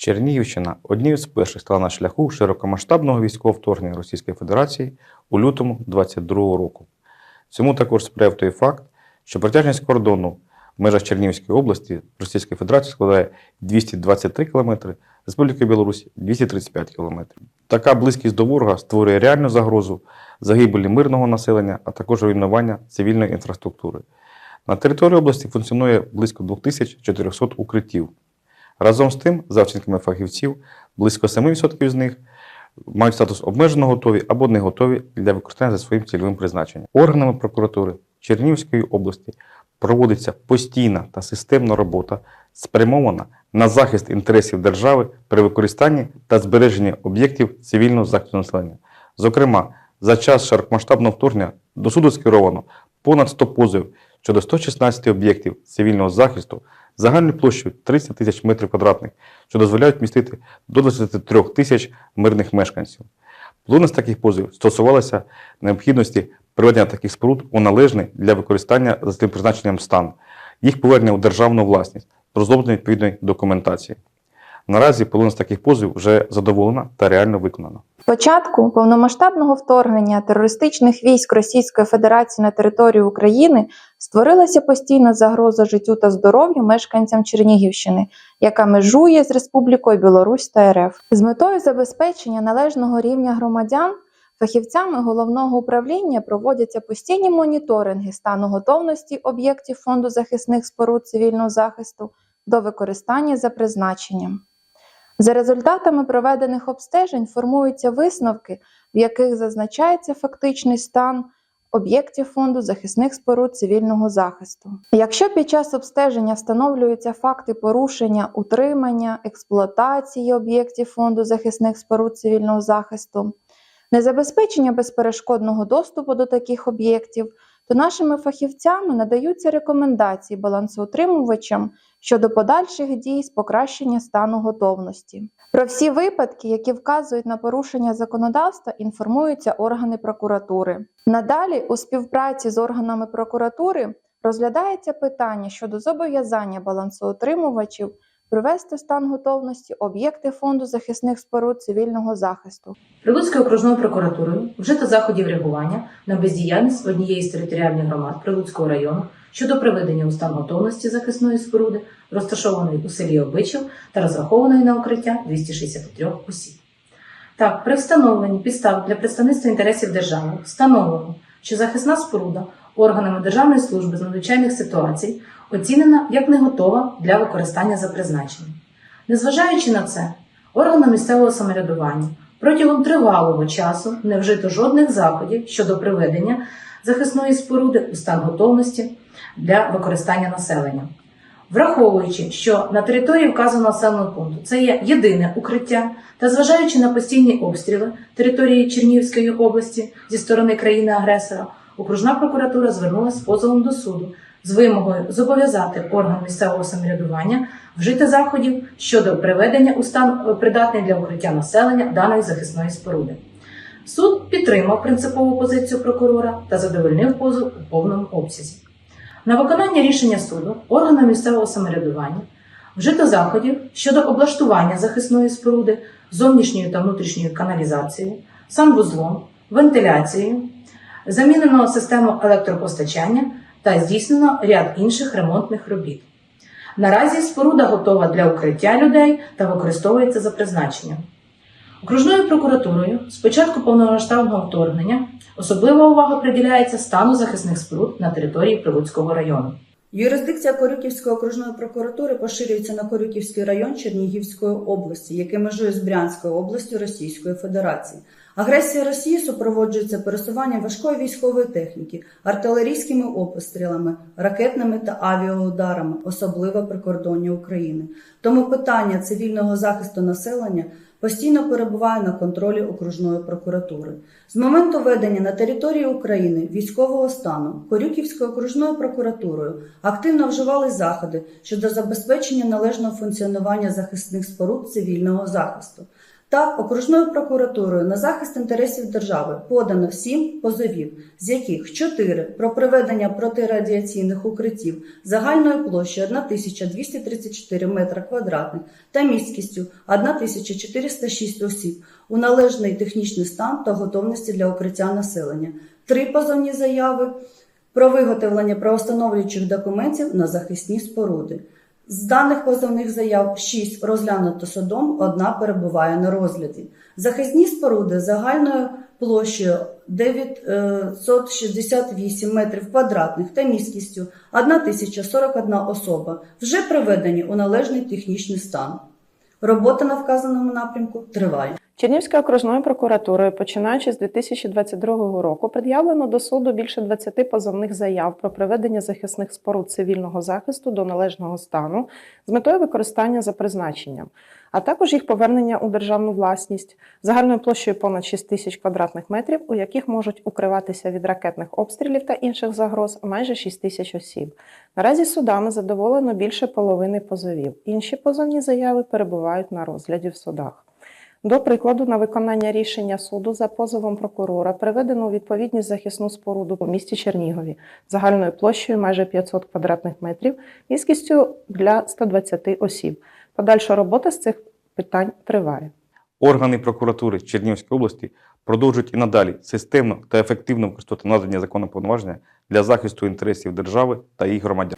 Чернігівщина однією з перших стала на шляху широкомасштабного військового вторгнення Російської Федерації у лютому 2022 року. Цьому також сприяв той факт, що протяжність кордону в межах Чернігівської області Російської Федерації складає 223 км, Республіки Білорусь 235 км. Така близькість до ворога створює реальну загрозу загибелі мирного населення, а також руйнування цивільної інфраструктури. На території області функціонує близько 2400 укриттів. Разом з тим, за оцінками фахівців, близько 7% з них мають статус обмежено готові або не готові для використання за своїм цільовим призначенням. Органами прокуратури Чернігівської області проводиться постійна та системна робота, спрямована на захист інтересів держави при використанні та збереженні об'єктів цивільного захисту населення. Зокрема, за час широкомасштабного вторгнення до суду скеровано понад 100 позовів щодо 116 об'єктів цивільного захисту загальною площею 30 тисяч метрів квадратних, що дозволяють містити до 23 тисяч мирних мешканців. Плодна з таких позовів стосувалася необхідності приведення таких споруд у належний для використання за цим призначенням стан, їх повернення у державну власність, розроблення відповідної документації. Наразі половина з таких позовів вже задоволена та реально виконана. Початку повномасштабного вторгнення терористичних військ Російської Федерації на територію України створилася постійна загроза життю та здоров'ю мешканцям Чернігівщини, яка межує з Республікою Білорусь та РФ. З метою забезпечення належного рівня громадян фахівцями головного управління проводяться постійні моніторинги стану готовності об'єктів фонду захисних споруд цивільного захисту до використання за призначенням. За результатами проведених обстежень формуються висновки, в яких зазначається фактичний стан об'єктів фонду захисних споруд цивільного захисту. Якщо під час обстеження встановлюються факти порушення утримання, експлуатації об'єктів фонду захисних споруд цивільного захисту, незабезпечення безперешкодного доступу до таких об'єктів, то нашими фахівцями надаються рекомендації балансоутримувачам щодо подальших дій з покращення стану готовності. Про всі випадки, які вказують на порушення законодавства, інформуються органи прокуратури. Надалі, у співпраці з органами прокуратури, розглядається питання щодо зобов'язання балансоутримувачів привести стан готовності об'єкти фонду захисних споруд цивільного захисту. Прилуцькою окружною прокуратурою вжито заходів реагування на бездіяльність однієї з територіальних громад Прилуцького району щодо приведення у стан готовності захисної споруди, розташованої у селі Обичів та розрахованої на укриття 263 осіб. Так, при встановленні підстав для представництва інтересів держави встановлено, що захисна споруда органами Державної служби з надзвичайних ситуацій оцінена як не готова для використання за призначенням. Незважаючи на це, органам місцевого самоврядування протягом тривалого часу не вжито жодних заходів щодо приведення захисної споруди у стан готовності для використання населення. Враховуючи, що на території вказаного населеного пункту це є єдине укриття, та зважаючи на постійні обстріли території Чернігівської області зі сторони країни-агресора, окружна прокуратура звернулася з позовом до суду з вимогою зобов'язати орган місцевого самоврядування вжити заходів щодо приведення у стан придатний для укриття населення даної захисної споруди. Суд підтримав принципову позицію прокурора та задовольнив позов у повному обсязі. На виконання рішення суду органам місцевого самоврядування вжито заходів щодо облаштування захисної споруди зовнішньою та внутрішньою каналізацією, санвузлом, вентиляцією, замінено систему електропостачання та здійснено ряд інших ремонтних робіт. Наразі споруда готова для укриття людей та використовується за призначенням. Окружною прокуратурою з початку повномасштабного вторгнення особлива увага приділяється стану захисних споруд на території Прилуцького району. Юрисдикція Корюківської окружної прокуратури поширюється на Корюківський район Чернігівської області, який межує з Брянською областю Російської Федерації. Агресія Росії супроводжується пересуванням важкої військової техніки, артилерійськими обстрілами, ракетними та авіаударами, особливо прикордоння України. Тому питання цивільного захисту населення постійно перебуває на контролі окружної прокуратури. З моменту введення на території України військового стану Корюківською окружною прокуратурою активно вживали заходи щодо забезпечення належного функціонування захисних споруд цивільного захисту. Так, окружною прокуратурою на захист інтересів держави подано 7 позовів, з яких 4 про проведення протирадіаційних укриттів загальною площею 1234 метра квадратних та міськістю 1406 осіб у належний технічний стан та готовності для укриття населення. Три позовні заяви про виготовлення правостановлюючих документів на захисні споруди. З даних позовних заяв 6 розглянуто судом, одна перебуває на розгляді. Захисні споруди загальною площею 968 метрів квадратних та міськістю 1041 особа вже приведені у належний технічний стан. Робота на вказаному напрямку триває. Чернівською окружною прокуратурою, починаючи з 2022 року, пред'явлено до суду більше 20 позовних заяв про приведення захисних споруд цивільного захисту до належного стану з метою використання за призначенням, а також їх повернення у державну власність загальною площею понад 6 тисяч квадратних метрів, у яких можуть укриватися від ракетних обстрілів та інших загроз майже 6 тисяч осіб. Наразі судами задоволено більше половини позовів. Інші позовні заяви перебувають на розгляді в судах. До прикладу, на виконання рішення суду за позовом прокурора приведено у відповідність захисну споруду у місті Чернігові загальною площею майже 500 квадратних метрів, міськістю для 120 осіб. Подальша робота з цих питань триває. Органи прокуратури Чернігівської області продовжують і надалі системно та ефективно використовувати надані законом повноваження для захисту інтересів держави та її громадян.